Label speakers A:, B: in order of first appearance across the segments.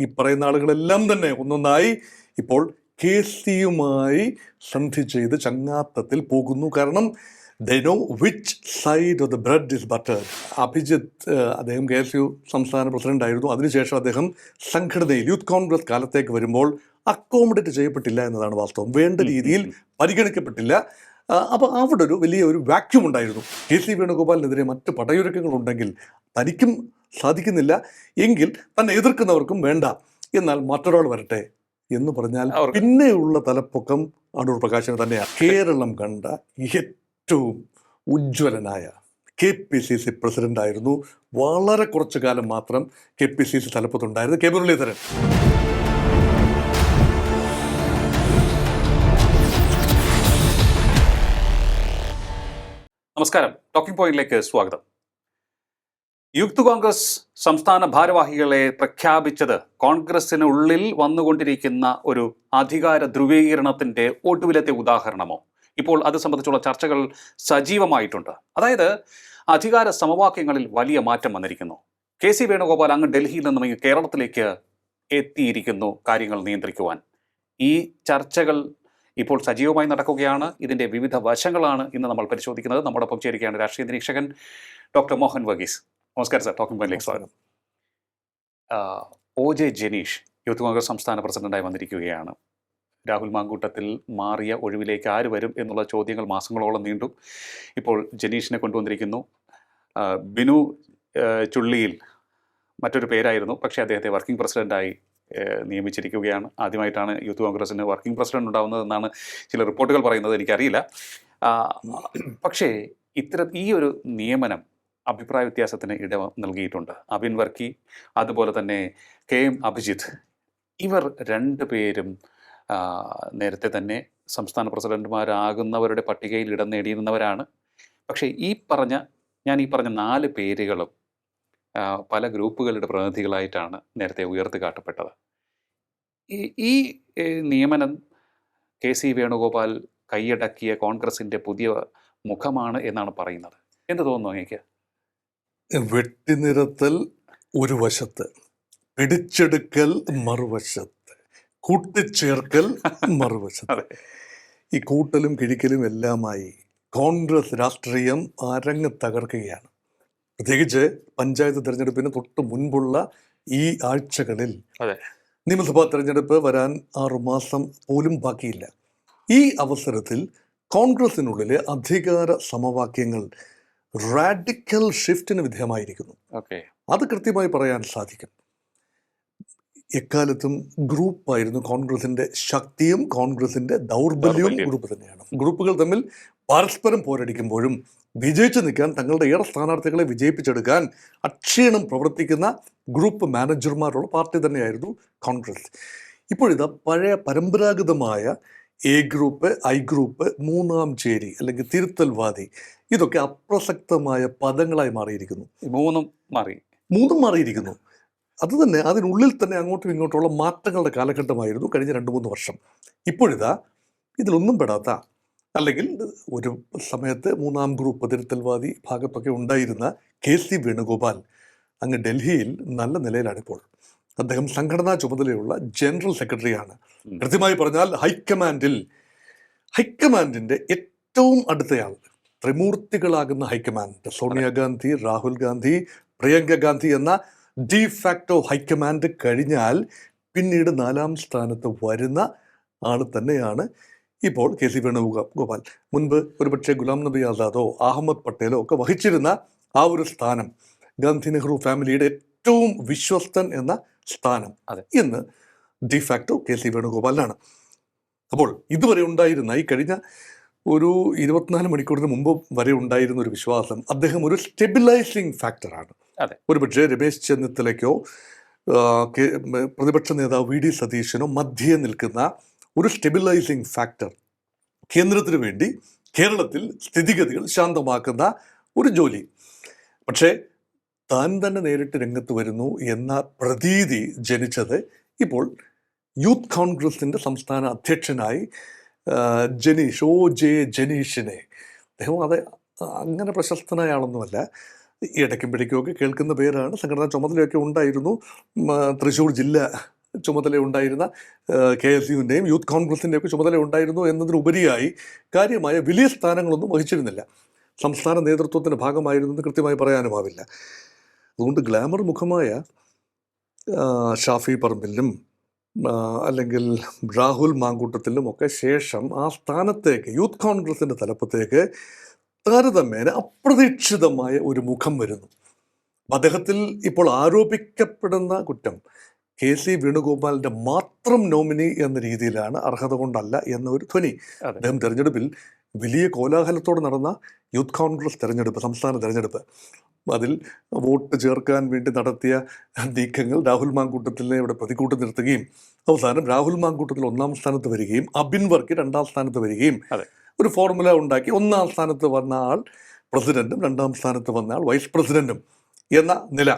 A: ഈ പറയുന്ന ആളുകളെല്ലാം തന്നെ ഒന്നൊന്നായി ഇപ്പോൾ കെ സിയുമായി സന്ധി ചെയ്ത് ചങ്ങാത്തത്തിൽ പോകുന്നു. കാരണം the know which side of the bread is butter Abhijith അദ്ദേഹം കെ എസ് യു സംസ്ഥാന പ്രസിഡന്റ് ആയിരുന്നു അതിനുശേഷം അദ്ദേഹം സംഘടനയിൽ യൂത്ത് കോൺഗ്രസ് കാലത്തേക്ക് വരുമ്പോൾ അക്കോമഡേറ്റ് ചെയ്യപ്പെട്ടില്ല എന്നതാണ് വാസ്തവം. വേണ്ട രീതിയിൽ പരിഗണിക്കപ്പെട്ടില്ല. അപ്പോൾ അവിടെ ഒരു വലിയ ഒരു വാക്യൂം ഉണ്ടായിരുന്നു. കെ സി വേണുഗോപാലിനെതിരെ മറ്റ് പടയൊരുക്കങ്ങളുണ്ടെങ്കിൽ തനിക്കും സാധിക്കുന്നില്ല. എങ്കിൽ തന്നെ എതിർക്കുന്നവർക്കും വേണ്ട. എന്നാൽ മറ്റൊരാൾ വരട്ടെ എന്ന് പറഞ്ഞാൽ പിന്നെയുള്ള തലപ്പൊക്കം അടൂർ പ്രകാശന് തന്നെയാണ്. കേരളം കണ്ട ഏറ്റവും ഉജ്ജ്വലനായ കെ പി സി സി പ്രസിഡന്റായിരുന്നു വളരെ കുറച്ചു കാലം മാത്രം കെ പി സി സി തലപ്പത്തുണ്ടായിരുന്നു. കെ മുരളീധരൻ.
B: നമസ്കാരം. ടോക്കിംഗ് പോയിന്റിലേക്ക് സ്വാഗതം. യൂത്ത് കോൺഗ്രസ് സംസ്ഥാന ഭാരവാഹികളെ പ്രഖ്യാപിച്ചത് കോൺഗ്രസിന് ഉള്ളിൽ വന്നുകൊണ്ടിരിക്കുന്ന ഒരു അധികാര ധ്രുവീകരണത്തിന്റെ ഒടുവിലത്തെ ഉദാഹരണമോ? ഇപ്പോൾ അത് സംബന്ധിച്ചുള്ള ചർച്ചകൾ സജീവമായിട്ടുണ്ട്. അതായത് അധികാര സമവാക്യങ്ങളിൽ വലിയ മാറ്റം വന്നിരിക്കുന്നു. കെ സി വേണുഗോപാൽ അങ്ങ് ഡൽഹിയിൽ നിന്നും ഇങ്ങ് കേരളത്തിലേക്ക് എത്തിയിരിക്കുന്നു കാര്യങ്ങൾ നിയന്ത്രിക്കുവാൻ. ഈ ചർച്ചകൾ ഇപ്പോൾ സജീവമായി നടക്കുകയാണ്. ഇതിന്റെ വിവിധ വശങ്ങളാണ് ഇന്ന് നമ്മൾ പരിശോധിക്കുന്നത്. നമ്മോടൊപ്പം ചേരുകയാണ് രാഷ്ട്രീയ നിരീക്ഷകൻ ഡോക്ടർ മോഹൻ വർഗീസ്. നമസ്കാരം സാർ. ടോക്കിംഗ് പോയിന്റിലേക്ക് സ്വാഗതം. O J Janeesh Youth Congress സംസ്ഥാന പ്രസിഡന്റായി വന്നിരിക്കുകയാണ്. രാഹുൽ മാങ്കൂട്ടത്തിൽ മാറിയ ഒഴിവിലേക്ക് ആര് വരും എന്നുള്ള ചോദ്യങ്ങൾ മാസങ്ങളോളം നീണ്ടു. ഇപ്പോൾ ജനീഷിനെ കൊണ്ടുവന്നിരിക്കുന്നു. ബിനു ചുള്ളിയിൽ മറ്റൊരു പേരായിരുന്നു. പക്ഷേ അദ്ദേഹത്തെ വർക്കിംഗ് പ്രസിഡന്റായി നിയമിച്ചിരിക്കുകയാണ്. ആദ്യമായിട്ടാണ് യൂത്ത് കോൺഗ്രസിന് വർക്കിംഗ് പ്രസിഡന്റ് ഉണ്ടാവുന്നതെന്നാണ് ചില റിപ്പോർട്ടുകൾ പറയുന്നത് എനിക്കറിയില്ല. പക്ഷേ ഇത്തര ഈ ഒരു നിയമനം അഭിപ്രായ വ്യത്യാസത്തിന് ഇട നൽകിയിട്ടുണ്ട്. അബിൻ വർക്കി അതുപോലെ തന്നെ കെ എം അഭിജിത്ത്. ഇവർ രണ്ടുപേരും പേരും നേരത്തെ തന്നെ സംസ്ഥാന പ്രസിഡന്റുമാരാകുന്നവരുടെ പട്ടികയിൽ ഇടം നേടിയിരുന്നവരാണ്. പക്ഷേ ഈ പറഞ്ഞ ഞാൻ ഈ പറഞ്ഞ നാല് പേരുകളും പല ഗ്രൂപ്പുകളുടെ പ്രതിനിധികളായിട്ടാണ് നേരത്തെ ഉയർത്തി കാട്ടപ്പെട്ടത്. ഈ നിയമനം കെ സി വേണുഗോപാൽ കൈയടക്കിയ കോൺഗ്രസിന്റെ പുതിയ മുഖമാണ് എന്നാണ് പറയുന്നത്. എന്ത് തോന്നുന്നു അങ്ങേക്ക്?
A: വെട്ടിനിരത്തൽ ഒരു വശത്ത് പിടിച്ചെടുക്കൽ മറുവശത്ത് കൂട്ടിച്ചേർക്കൽ മറുവശത്ത്. ഈ കൂട്ടലും കിഴിക്കലും എല്ലാമായി കോൺഗ്രസ് രാഷ്ട്രീയം അരങ്ങ് തകർക്കുകയാണ് പ്രത്യേകിച്ച് പഞ്ചായത്ത് തിരഞ്ഞെടുപ്പിന് തൊട്ട് മുൻപുള്ള ഈ ആഴ്ചകളിൽ. നിയമസഭാ തെരഞ്ഞെടുപ്പ് വരാൻ ആറുമാസം പോലും ബാക്കിയില്ല ഈ അവസരത്തിൽ കോൺഗ്രസിനുള്ളിലെ അധികാര സമവാക്യങ്ങൾ റാഡിക്കൽ ഷിഫ്റ്റിന് വിധേയമായിരിക്കുന്നു.
B: ഓക്കെ
A: അത് കൃത്യമായി പറയാൻ സാധിക്കും. എക്കാലത്തും ഗ്രൂപ്പായിരുന്നു കോൺഗ്രസിന്റെ ശക്തിയും കോൺഗ്രസിന്റെ ദൗർബല്യവും ഗ്രൂപ്പ് തന്നെയാണ്. ഗ്രൂപ്പുകൾ തമ്മിൽ പരസ്പരം പോരടിക്കുമ്പോഴും വിജയിച്ചു നിൽക്കാൻ തങ്ങളുടെ ഏറെ സ്ഥാനാർത്ഥികളെ വിജയിപ്പിച്ചെടുക്കാൻ അക്ഷീണം പ്രവർത്തിക്കുന്ന ഗ്രൂപ്പ് മാനേജർമാരുള്ള പാർട്ടി തന്നെയായിരുന്നു കോൺഗ്രസ്. ഇപ്പോഴിതാ പഴയ പരമ്പരാഗതമായ എ ഗ്രൂപ്പ് ഐ ഗ്രൂപ്പ് മൂന്നാം ചേരി അല്ലെങ്കിൽ തിരുത്തൽവാദി. ഇതൊക്കെ അപ്രസക്തമായ പദങ്ങളായി മാറിയിരിക്കുന്നു.
B: മൂന്നും മാറി.
A: മൂന്നും മാറിയിരിക്കുന്നു. അത് തന്നെ അതിനുള്ളിൽ തന്നെ അങ്ങോട്ടും ഇങ്ങോട്ടുള്ള മാറ്റങ്ങളുടെ കാലഘട്ടമായിരുന്നു കഴിഞ്ഞ രണ്ട് മൂന്ന് വർഷം. ഇപ്പോഴിതാ ഇതിലൊന്നും പെടാത്ത അല്ലെങ്കിൽ ഒരു സമയത്ത് മൂന്നാം ഗ്രൂപ്പ് തിരുത്തൽവാദി ഭാഗത്തൊക്കെ ഉണ്ടായിരുന്ന കെ സി വേണുഗോപാൽ അങ്ങ് ഡൽഹിയിൽ നല്ല നിലയിലാണിപ്പോൾ. അദ്ദേഹം സംഘടനാ ചുമതലയുള്ള ജനറൽ സെക്രട്ടറിയാണ്. കൃത്യമായി പറഞ്ഞാൽ ഹൈക്കമാൻഡിൽ ഹൈക്കമാൻഡിന്റെ ഏറ്റവും അടുത്തയാൾ ത്രിമൂർത്തികളാകുന്ന ഹൈക്കമാൻഡ് സോണിയാഗാന്ധി രാഹുൽ ഗാന്ധി പ്രിയങ്ക ഗാന്ധി എന്ന ഡി ഫാക്ടോ ഹൈക്കമാൻഡ് കഴിഞ്ഞാൽ പിന്നീട് നാലാം സ്ഥാനത്ത് വരുന്ന ആൾ തന്നെയാണ് ഇപ്പോൾ കെ സി വേണുഗോപാൽ. മുൻപ് ഒരുപക്ഷെ ഗുലാം നബി ആസാദോ അഹമ്മദ് പട്ടേലോ ഒക്കെ വഹിച്ചിരുന്ന ആ ഒരു സ്ഥാനം ഗാന്ധി നെഹ്റു ഫാമിലിയുടെ ഏറ്റവും വിശ്വസ്തൻ എന്ന സ്ഥാനം
B: അതെ.
A: ഇന്ന് ഡി ഫാക്ടോ കെ സി വേണുഗോപാലിനാണ് അപ്പോൾ ഇതുവരെ ഉണ്ടായിരുന്ന ഈ കഴിഞ്ഞ ഒരു ഇരുപത്തിനാല് മണിക്കൂറിന് മുമ്പ് വരെ ഉണ്ടായിരുന്ന ഒരു വിശ്വാസം അദ്ദേഹം ഒരു സ്റ്റെബിലൈസിങ് ഫാക്ടറാണ്
B: അതെ.
A: ഒരുപക്ഷെ രമേശ് ചെന്നിത്തലയ്ക്കോ പ്രതിപക്ഷ നേതാവ് വി ഡി സതീശനോ മധ്യേ നിൽക്കുന്ന ഒരു സ്റ്റെബിലൈസിങ് ഫാക്ടർ കേന്ദ്രത്തിന് വേണ്ടി കേരളത്തിൽ സ്ഥിതിഗതികൾ ശാന്തമാക്കുന്ന ഒരു ജോലി പക്ഷേ താൻ തന്നെ നേരിട്ട് രംഗത്ത് വരുന്നു എന്ന പ്രതീതി ജനിച്ചത് ഇപ്പോൾ യൂത്ത് കോൺഗ്രസിന്റെ സംസ്ഥാന അധ്യക്ഷനായി ജനീഷ് ഓ ജെ ജനീഷിനെ. അദ്ദേഹം അത് അങ്ങനെ പ്രശസ്തനായ ആളൊന്നുമല്ല. ഇടയ്ക്കുമ്പോഴേക്കുമൊക്കെ കേൾക്കുന്ന പേരാണ്. സംഘടനാ ചുമതലയൊക്കെ ഉണ്ടായിരുന്നു. തൃശ്ശൂർ ജില്ല ചുമതല ഉണ്ടായിരുന്ന കെ എസ് യുവിന്റെയും യൂത്ത് കോൺഗ്രസിന്റെയൊക്കെ ചുമതല ഉണ്ടായിരുന്നു എന്നതിനുപരിയായി കാര്യമായ വലിയ സ്ഥാനങ്ങളൊന്നും വഹിച്ചിരുന്നില്ല. സംസ്ഥാന നേതൃത്വത്തിന്റെ ഭാഗമായിരുന്നു എന്ന് കൃത്യമായി പറയാനുമാവില്ല. അതുകൊണ്ട് ഗ്ലാമർ മുഖമായ ഷാഫി പറമ്പിലും അല്ലെങ്കിൽ രാഹുൽ മാങ്കൂട്ടത്തിലും ഒക്കെ ശേഷം ആ സ്ഥാനത്തേക്ക് യൂത്ത് കോൺഗ്രസിന്റെ തലപ്പത്തേക്ക് താരതമ്യേന അപ്രതീക്ഷിതമായ ഒരു മുഖം വരുന്നു. അദ്ദേഹത്തിൽ ഇപ്പോൾ ആരോപിക്കപ്പെടുന്ന കുറ്റം കെ സി വേണുഗോപാലിന്റെ മാത്രം നോമിനി എന്ന രീതിയിലാണ് അർഹത കൊണ്ടല്ല എന്ന ഒരു ധ്വനി. അദ്ദേഹം തിരഞ്ഞെടുപ്പിൽ വലിയ കോലാഹലത്തോടെ നടന്ന യൂത്ത് കോൺഗ്രസ് തിരഞ്ഞെടുപ്പ് സംസ്ഥാന തെരഞ്ഞെടുപ്പ്. അതിൽ വോട്ട് ചേർക്കാൻ വേണ്ടി നടത്തിയ നീക്കങ്ങൾ രാഹുൽ മാങ്കൂട്ടത്തിനെ ഇവിടെ പ്രതികൂട്ട് നിർത്തുകയും അവസാനം രാഹുൽ മാങ്കൂട്ടത്തിൽ ഒന്നാം സ്ഥാനത്ത് വരികയും അബിൻ വർക്ക് രണ്ടാം സ്ഥാനത്ത് വരികയും. ഒരു ഫോർമുല ഉണ്ടാക്കി ഒന്നാം സ്ഥാനത്ത് വന്ന ആൾ പ്രസിഡന്റും രണ്ടാം സ്ഥാനത്ത് വന്ന ആൾ വൈസ് പ്രസിഡന്റും എന്ന നില.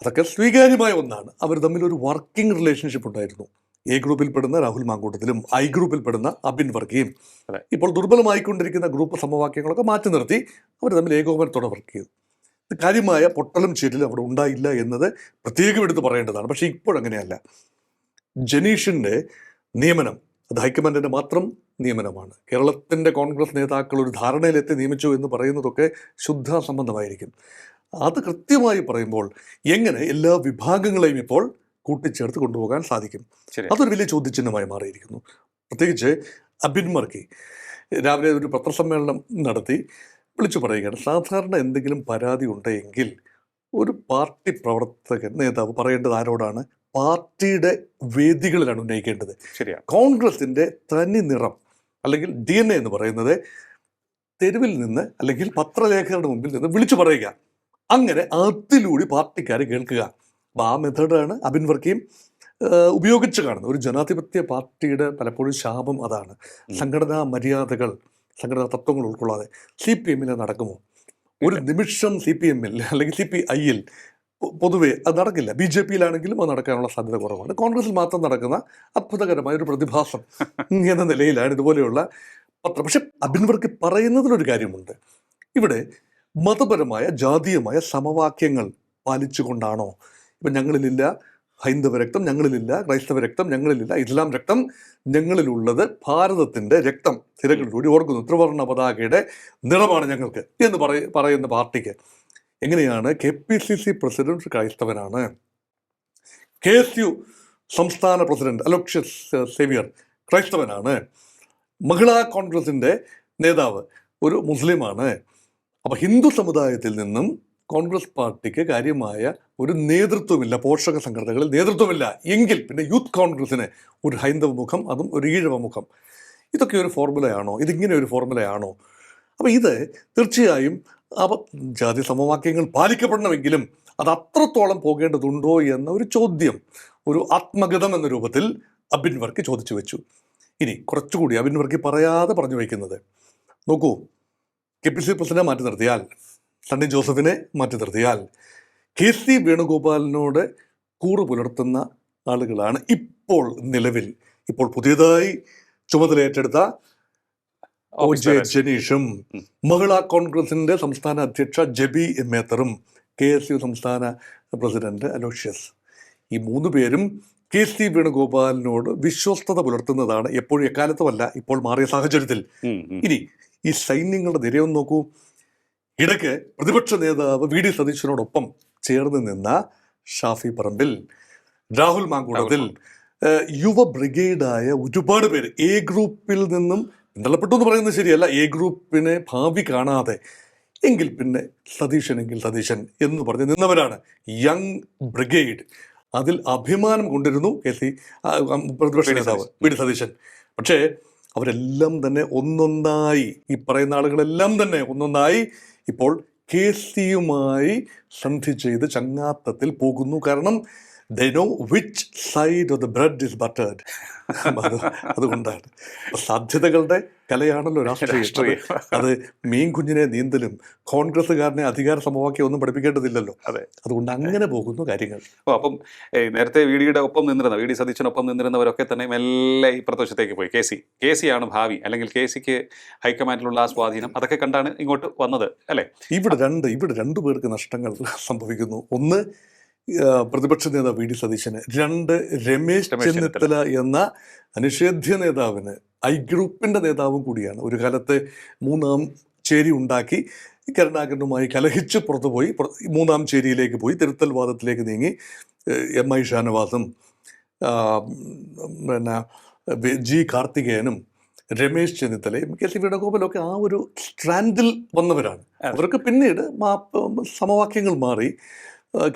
A: അതൊക്കെ സ്വീകാര്യമായ ഒന്നാണ്. അവർ തമ്മിൽ ഒരു വർക്കിംഗ് റിലേഷൻഷിപ്പ് ഉണ്ടായിരുന്നു. എ ഗ്രൂപ്പിൽ പെടുന്ന രാഹുൽ മാങ്കൂട്ടത്തിലും ഐ ഗ്രൂപ്പിൽ പെടുന്ന അബിൻ വർക്കിയും. ഇപ്പോൾ ദുർബലമായിക്കൊണ്ടിരിക്കുന്ന ഗ്രൂപ്പ് സമവാക്യങ്ങളൊക്കെ മാറ്റി നിർത്തി അവർ തമ്മിൽ ഏകോപനത്തോടെ വർക്ക് ചെയ്തു. കാര്യമായ പൊട്ടലും ചേരിലും അവിടെ ഉണ്ടായില്ല എന്നത് പ്രത്യേകം എടുത്ത് പറയേണ്ടതാണ്. പക്ഷേ ഇപ്പോഴങ്ങനെയല്ല ജനീഷിന്റെ നിയമനം അത് ഹൈക്കമാൻഡിന്റെ മാത്രം നിയമനമാണ്. കേരളത്തിന്റെ കോൺഗ്രസ് നേതാക്കൾ ഒരു ധാരണയിലെത്തി നിയമിച്ചു എന്ന് പറയുന്നതൊക്കെ ശുദ്ധ സംബന്ധമായിരിക്കും അത് കൃത്യമായി പറയുമ്പോൾ എങ്ങനെ എല്ലാ വിഭാഗങ്ങളെയും ഇപ്പോൾ കൂട്ടിച്ചേർത്ത് കൊണ്ടുപോകാൻ സാധിക്കും? അതൊരു വലിയ ചോദ്യചിഹ്നമായി മാറിയിരിക്കുന്നു. പ്രത്യേകിച്ച് അബിൻ മർക്കി രാവിലെ ഒരു പത്രസമ്മേളനം നടത്തി വിളിച്ചു പറയുകയാണ്. സാധാരണ എന്തെങ്കിലും പരാതി ഉണ്ടെങ്കിൽ ഒരു പാർട്ടി പ്രവർത്തകൻ നേതാവ് പറയേണ്ടത് ആരോടാണ്? പാർട്ടിയുടെ വേദികളിലാണ് ഉന്നയിക്കേണ്ടത്.
B: ശരിയാണ്
A: കോൺഗ്രസിന്റെ തനി നിറം അല്ലെങ്കിൽ ഡി എൻ എ എന്ന് പറയുന്നത് തെരുവിൽ നിന്ന് അല്ലെങ്കിൽ പത്രലേഖകരുടെ മുമ്പിൽ നിന്ന് വിളിച്ചു പറയുക. അങ്ങനെ അതിലൂടെ പാർട്ടിക്കാർ കേൾക്കുക. അപ്പോൾ ആ മെത്തേഡാണ് അബിൻ വർക്കിയും ഉപയോഗിച്ച് കാണുന്നത്. ഒരു ജനാധിപത്യ പാർട്ടിയുടെ പലപ്പോഴും ശാപം അതാണ്. സംഘടനാ മര്യാദകൾ സംഘടനാ തത്വങ്ങൾ ഉൾക്കൊള്ളാതെ സി പി എമ്മിൽ നടക്കുമോ? ഒരു നിമിഷം സി പി എമ്മിൽ അല്ലെങ്കിൽ സി പി ഐയിൽ പൊതുവെ അത് നടക്കില്ല. ബി ജെ പിയിലാണെങ്കിലും അത് നടക്കാനുള്ള സാധ്യത കുറവാണ്. കോൺഗ്രസിൽ മാത്രം നടക്കുന്ന അത്ഭുതകരമായ ഒരു പ്രതിഭാസം എന്ന നിലയിലാണ് ഇതുപോലെയുള്ള പത്രം. പക്ഷെ അഭിനവർക്ക് പറയുന്നതിലൊരു കാര്യമുണ്ട്. ഇവിടെ മതപരമായ ജാതീയമായ സമവാക്യങ്ങൾ പാലിച്ചുകൊണ്ടാണോ? ഇപ്പം ഞങ്ങളിലില്ല. ഹൈന്ദവ രക്തം ഞങ്ങളിലില്ല ക്രൈസ്തവ രക്തം ഞങ്ങളിലില്ല ഇസ്ലാം രക്തം ഞങ്ങളിലുള്ളത് ഭാരതത്തിന്റെ രക്തം. തിരകളിലൂടെ ഓർക്കുന്നു ത്രിവർണ പതാകയുടെ നിറമാണ് ഞങ്ങൾക്ക് എന്ന് പറയ പറയുന്ന പാർട്ടിക്ക്. എങ്ങനെയാണ് K P C C president ക്രൈസ്തവനാണ്? K S U സംസ്ഥാന പ്രസിഡന്റ് അലോക്ഷ്യസ് സേവിയർ ക്രൈസ്തവനാണ്. മഹിളാ കോൺഗ്രസിന്റെ നേതാവ് ഒരു മുസ്ലിമാണ്. അപ്പോൾ ഹിന്ദു സമുദായത്തിൽ നിന്നും കോൺഗ്രസ് പാർട്ടിക്ക് കാര്യമായ ഒരു നേതൃത്വമില്ല പോഷക സംഘടനകളിൽ നേതൃത്വമില്ല. എങ്കിൽ പിന്നെ യൂത്ത് കോൺഗ്രസിന് ഒരു ഹൈന്ദവ മുഖം അതും ഒരു ഈഴവ മുഖം. ഇതൊക്കെ ഒരു ഫോർമുലയാണോ? ഇതിങ്ങനെ ഒരു ഫോർമുലയാണോ? അപ്പോൾ ഇത് തീർച്ചയായും അവ ജാതി സമവാക്യങ്ങൾ പാലിക്കപ്പെടണമെങ്കിലും അത് അത്രത്തോളം പോകേണ്ടതുണ്ടോ എന്ന ഒരു ചോദ്യം ഒരു ആത്മഗതം എന്ന രൂപത്തിൽ അബിൻ വർക്ക് ചോദിച്ചു വെച്ചു. ഇനി കുറച്ചുകൂടി അബിൻ വർക്ക് പറയാതെ പറഞ്ഞു വയ്ക്കുന്നത്. നോക്കൂ കെ പി സി പ്രസിഡന്റ് മാറ്റി നിർത്തിയാൽ സണ്ണി ജോസഫിനെ മാറ്റി നിർത്തിയാൽ കെ സി വേണുഗോപാലിനോട് കൂറ് പുലർത്തുന്ന ആളുകളാണ് ഇപ്പോൾ നിലവിൽ ഇപ്പോൾ പുതിയതായി ചുമതലയേറ്റെടുത്ത ഒ
B: ഓഫീസ്
A: ജെ. ജനീഷും മഹിളാ കോൺഗ്രസിന്റെ സംസ്ഥാന അധ്യക്ഷ ജബി മേത്തറും കെ എസ് യു സംസ്ഥാന പ്രസിഡന്റ് അലോഷ്യസ് ഈ മൂന്ന് പേരും കെ സി വേണുഗോപാലിനോട് വിശ്വസ്തത പുലർത്തുന്നതാണ് എപ്പോഴും എക്കാലത്തുമല്ല ഇപ്പോൾ മാറിയ സാഹചര്യത്തിൽ. ഇനി ഈ സൈന്യങ്ങളുടെ നിരയൊന്ന് നോക്കൂ ഇടയ്ക്ക് പ്രതിപക്ഷ നേതാവ് വി ഡി സതീശനോടൊപ്പം ചേർന്ന് നിന്ന ഷാഫി പറമ്പിൽ രാഹുൽ മാങ്കൂടത്തിൽ യുവ ബ്രിഗേഡായ ഒരുപാട് പേര് എ ഗ്രൂപ്പിൽ നിന്നും പിന്തള്ളപ്പെട്ടു എന്ന് പറയുന്നത് ശരിയല്ല എ ഗ്രൂപ്പിനെ ഭാവി കാണാതെ എങ്കിൽ പിന്നെ സതീശൻ എങ്കിൽ സതീശൻ എന്ന് പറഞ്ഞ് നിന്നവരാണ് യങ് ബ്രിഗേഡ്. അതിൽ അഭിമാനം കൊണ്ടിരുന്നു കെ സി പ്രതിപക്ഷ നേതാവ്. V D Satheesan. പക്ഷേ അവരെല്ലാം തന്നെ ഒന്നൊന്നായി ഈ പറയുന്ന ആളുകളെല്ലാം തന്നെ ഒന്നൊന്നായി ഇപ്പോൾ കെ സിയുമായി സന്ധി ചെയ്ത് ചങ്ങാത്തത്തിൽ പോകുന്നു. കാരണം the know which side of the bread is buttered അതുകൊണ്ടാണ്. സാധ്യതകളുടെ കലയാണല്ലോ രാഷ്ട്രീയം. അത് മീൻ കുഞ്ഞിനെ നീന്തലും കോൺഗ്രസ്സുകാരനെ അധികാര സമവാക്യം ഒന്നും പഠിപ്പിക്കേണ്ടതില്ലല്ലോ.
B: അതെ.
A: അതുകൊണ്ട് അങ്ങനെ പോകുന്നു കാര്യങ്ങൾ.
B: ഓ അപ്പം നേരത്തെ വി ഡിയുടെ ഒപ്പം നിന്നിരുന്ന വി ഡി സതീശനൊപ്പം നിന്നിരുന്നവരൊക്കെ തന്നെ മെല്ലെ ഈ പ്രദേശത്തേക്ക് പോയി. കെ സി കെ സി ആണ് ഭാവി. അല്ലെങ്കിൽ കെ സിക്ക് ഹൈക്കമാൻഡിലുള്ള ആ സ്വാധീനം. അതൊക്കെ കണ്ടാണ് ഇങ്ങോട്ട് വന്നത് അല്ലേ?
A: ഇവിടെ രണ്ട് ഇവിടെ രണ്ടു പേർക്ക് നഷ്ടങ്ങൾ സംഭവിക്കുന്നു. ഒന്ന് പ്രതിപക്ഷ നേതാവ് വി ഡി സതീശന് രണ്ട് രമേശ് ചെന്നിത്തല എന്ന അനിഷേധ്യ നേതാവിന് ഐ ഗ്രൂപ്പിന്റെ നേതാവും കൂടിയാണ്. ഒരു കാലത്ത് മൂന്നാം ചേരി ഉണ്ടാക്കി കരുണാകരനുമായി കലഹിച്ച് പുറത്തുപോയി പുറ- മൂന്നാം ചേരിയിലേക്ക് പോയി തിരുത്തൽ വാദത്തിലേക്ക് നീങ്ങി എം ഐ ഷാനവാസും പിന്നെ ജി കാർത്തികേയനും രമേശ് ചെന്നിത്തലയും കെ സി വേണുഗോപാലൊക്കെ ആ ഒരു സ്ട്രാൻഡിൽ വന്നവരാണ്. അവർക്ക് പിന്നീട് സമവാക്യങ്ങൾ മാറി.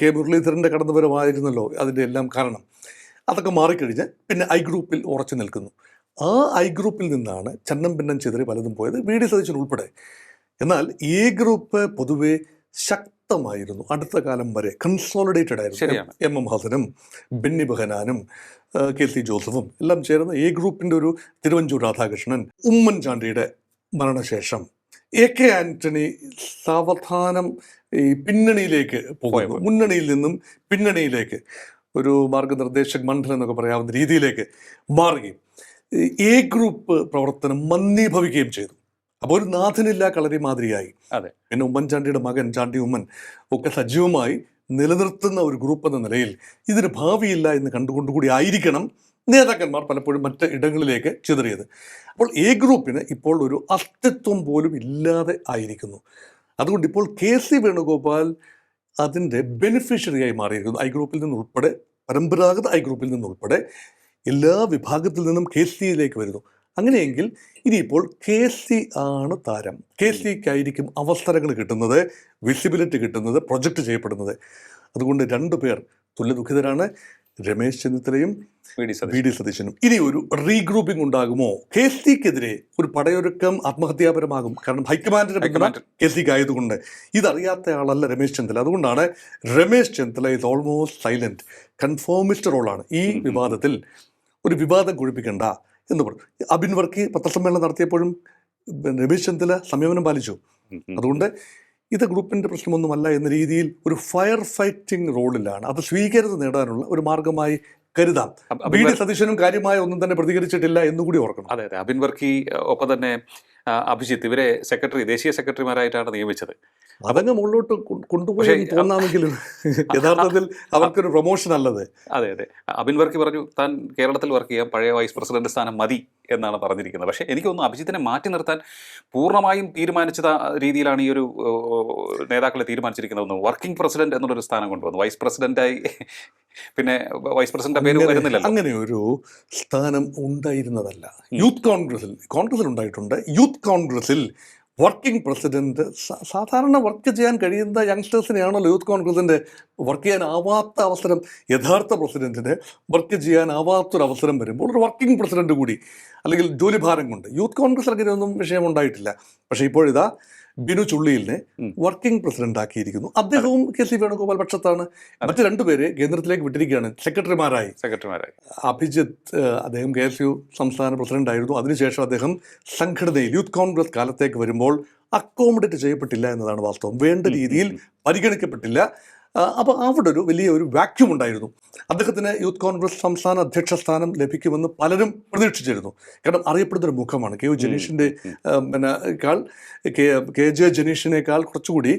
A: കെ മുരളീധരന്റെ കടന്നുവരവായിരുന്നല്ലോ അതിന്റെ എല്ലാം കാരണം. അതൊക്കെ മാറിക്കഴിഞ്ഞ് പിന്നെ ഐ ഗ്രൂപ്പിൽ ഉറച്ചു നിൽക്കുന്നു. ആ ഐ ഗ്രൂപ്പിൽ നിന്നാണ് ചന്നം പിന്നം ചെതിരി പലതും പോയത് വി ഡി സതീശൻ ഉൾപ്പെടെ. എന്നാൽ എ ഗ്രൂപ്പ് പൊതുവെ ശക്തമായിരുന്നു. അടുത്ത കാലം വരെ കൺസോളിഡേറ്റഡ് ആയിരുന്നു. എം എം ഹസനും ബെന്നി ബഹനാനും കെ സി ജോസഫും എല്ലാം ചേർന്ന് എ ഗ്രൂപ്പിന്റെ ഒരു തിരുവഞ്ചൂർ രാധാകൃഷ്ണൻ ഉമ്മൻചാണ്ടിയുടെ മരണശേഷം എ കെ ആന്റണി സാവധാനം ഈ പിന്നണിയിലേക്ക് പോകുന്നു. മുന്നണിയിൽ നിന്നും പിന്നണിയിലേക്ക് ഒരു മാർഗനിർദ്ദേശക് മണ്ഡലം എന്നൊക്കെ പറയാവുന്ന രീതിയിലേക്ക് മാറുകയും എ ഗ്രൂപ്പ് പ്രവർത്തനം മന്ദീഭവിക്കുകയും ചെയ്തു. അപ്പോൾ ഒരു നാഥനില്ല കളരി മാതിരിയായി.
B: അതെ.
A: പിന്നെ ഉമ്മൻചാണ്ടിയുടെ മകൻ ചാണ്ടി ഉമ്മൻ ഒക്കെ സജീവമായി നിലനിർത്തുന്ന ഒരു ഗ്രൂപ്പ് എന്ന നിലയിൽ ഇതിന് ഭാവിയില്ല എന്ന് കണ്ടുകൊണ്ടുകൂടി ആയിരിക്കണം നേതാക്കന്മാർ പലപ്പോഴും മറ്റ് ഇടങ്ങളിലേക്ക് ചിതറിയത്. അപ്പോൾ എ ഗ്രൂപ്പിന് ഇപ്പോൾ ഒരു അസ്തിത്വം പോലും ഇല്ലാതെ ആയിരിക്കുന്നു. അതുകൊണ്ട് ഇപ്പോൾ കെ സി വേണുഗോപാൽ അതിന്റെ ബെനിഫിഷ്യറിയായി മാറിയിരിക്കുന്നു. ഐ ഗ്രൂപ്പിൽ നിന്നുൾപ്പെടെ പരമ്പരാഗത ഐ ഗ്രൂപ്പിൽ നിന്നുൾപ്പെടെ എല്ലാ വിഭാഗത്തിൽ നിന്നും കെ സിയിലേക്ക് വരുന്നു. അങ്ങനെയെങ്കിൽ ഇനിയിപ്പോൾ കെ സി ആണ് താരം. കെ സിക്കായിരിക്കും അവസരങ്ങൾ കിട്ടുന്നത് വിസിബിലിറ്റി കിട്ടുന്നത് പ്രൊജക്റ്റ് ചെയ്യപ്പെടുന്നത്. അതുകൊണ്ട് രണ്ടു പേർ തുല്യദുഃഖിതരാണ്. രമേശ് ചെന്നിത്തലയും
B: വി ഡി
A: സതീശനും. ഇനി ഒരു റീഗ്രൂപ്പിംഗ് ഉണ്ടാകുമോ? കെ സിക്കെതിരെ ഒരു പടയൊരുക്കം ആത്മഹത്യാപരമാകും. കാരണം ഹൈക്കമാൻഡിന്റെ പിന്തുണ കെ സിക്ക് ആയതുകൊണ്ട് ഇതറിയാത്ത ആളല്ല രമേശ് ചെന്നിത്തല. അതുകൊണ്ടാണ് Ramesh Chennithala is almost silent conformist റോളാണ് ഈ. വിവാദത്തിൽ ഒരു വിവാദം കുഴിപ്പിക്കണ്ട എന്ന് പറഞ്ഞു. അബിൻ വർക്കി പത്രസമ്മേളനം നടത്തിയപ്പോഴും രമേശ് ചെന്നിത്തല സംയമനം പാലിച്ചു. അതുകൊണ്ട് ഇത് ഗ്രൂപ്പിന്റെ പ്രശ്നമൊന്നുമല്ല എന്ന രീതിയിൽ ഒരു ഫയർ ഫൈറ്റിംഗ് റോളിലാണ്. അത് സ്വീകരിച്ച് നേടാനുള്ള ഒരു മാർഗമായി കരുതാം.
B: ബി
A: ഡി സതീശനും കാര്യമായ ഒന്നും തന്നെ പ്രതികരിച്ചിട്ടില്ല എന്നുകൂടി ഓർക്കണം.
B: അതെ അതെ. അബിൻ വർക്കി ഒപ്പം തന്നെ അഭിജിത്ത് ഇവരെ സെക്രട്ടറി ദേശീയ സെക്രട്ടറിമാരായിട്ടാണ് നിയമിച്ചത്.
A: അതങ്ങ് മുകളിലോട്ട് കൊണ്ടുപോയി തോന്നാമെങ്കിലും യഥാർത്ഥത്തിൽ അവർക്കൊരു പ്രൊമോഷൻ അല്ലത്.
B: അതെ അതെ. അബിൻ വർക്കി പറഞ്ഞു താൻ കേരളത്തിൽ വർക്ക് ചെയ്യാൻ പഴയ വൈസ് പ്രസിഡന്റ് സ്ഥാനം മതി എന്നാണ് പറഞ്ഞിരിക്കുന്നത്. പക്ഷേ എനിക്കൊന്ന് അഭിജിത്തിനെ മാറ്റി നിർത്താൻ പൂർണമായും തീരുമാനിച്ച രീതിയിലാണ് ഈ ഒരു നേതാക്കളെ തീരുമാനിച്ചിരിക്കുന്നത് വർക്കിംഗ് പ്രസിഡന്റ് എന്നുള്ളൊരു സ്ഥാനം കൊണ്ടുവന്നു. വൈസ് പ്രസിഡന്റായി പിന്നെ വൈസ് പ്രസിഡന്റ് പേര് വരുന്നില്ല
A: അങ്ങനെ ഒരു സ്ഥാനം ഉണ്ടായിരുന്നതല്ല. യൂത്ത് കോൺഗ്രസിൽ കോൺഗ്രസിൽ ഉണ്ടായിട്ടുണ്ട്. യൂത്ത് കോൺഗ്രസിൽ വർക്കിംഗ് പ്രസിഡന്റ്. സാധാരണ വർക്ക് ചെയ്യാൻ കഴിയുന്ന യങ്സ്റ്റേഴ്സിനെയാണല്ലോ യൂത്ത് കോൺഗ്രസിന്റെ വർക്ക് ചെയ്യാനാവാത്ത അവസരം? യഥാർത്ഥ പ്രസിഡന്റിന് വർക്ക് ചെയ്യാനാവാത്തൊരു അവസരം വരുമ്പോൾ ഒരു വർക്കിംഗ് പ്രസിഡന്റ് കൂടി അല്ലെങ്കിൽ ജോലിഭാരം കൊണ്ട്. യൂത്ത് കോൺഗ്രസ് അങ്ങനെയൊന്നും വിഷയം ഉണ്ടായിട്ടില്ല. പക്ഷേ ഇപ്പോഴിതാ ബിനു ചുള്ളിയിലിനെ വർക്കിംഗ് പ്രസിഡന്റ് ആക്കിയിരിക്കുന്നു. അദ്ദേഹവും കെ സി വേണുഗോപാൽ പക്ഷത്താണ്. മറ്റു രണ്ടുപേരെ കേന്ദ്രത്തിലേക്ക് വിട്ടിരിക്കുകയാണ്. സെക്രട്ടറിമാരായി.
B: സെക്രട്ടറിമാരായി.
A: അഭിജിത്ത് അദ്ദേഹം കെ എസ് യു സംസ്ഥാന പ്രസിഡന്റ് ആയിരുന്നു. അതിനുശേഷം അദ്ദേഹം സംഘടനയിൽ യൂത്ത് കോൺഗ്രസ് കാലത്തേക്ക് വരുമ്പോൾ അക്കോമഡേറ്റ് ചെയ്യപ്പെട്ടില്ല എന്നതാണ് വാസ്തവം. വേണ്ട രീതിയിൽ. പരിഗണിക്കപ്പെട്ടില്ല. അപ്പോൾ അവിടെ ഒരു വലിയ ഒരു വാക്യൂം ഉണ്ടായിരുന്നു. അദ്ദേഹത്തിന് യൂത്ത് കോൺഗ്രസ് സംസ്ഥാന അധ്യക്ഷ സ്ഥാനം ലഭിക്കുമെന്ന് പലരും പ്രതീക്ഷിച്ചിരുന്നു. കാരണം അറിയപ്പെടുന്ന ഒരു മുഖമാണ്. കെ യു
B: ജനീഷിന്റെ
A: പിന്നെക്കാൾ പിന്നെ കാൾ കെ കെ ജെ ജനീഷിനേക്കാൾ കുറച്ചുകൂടി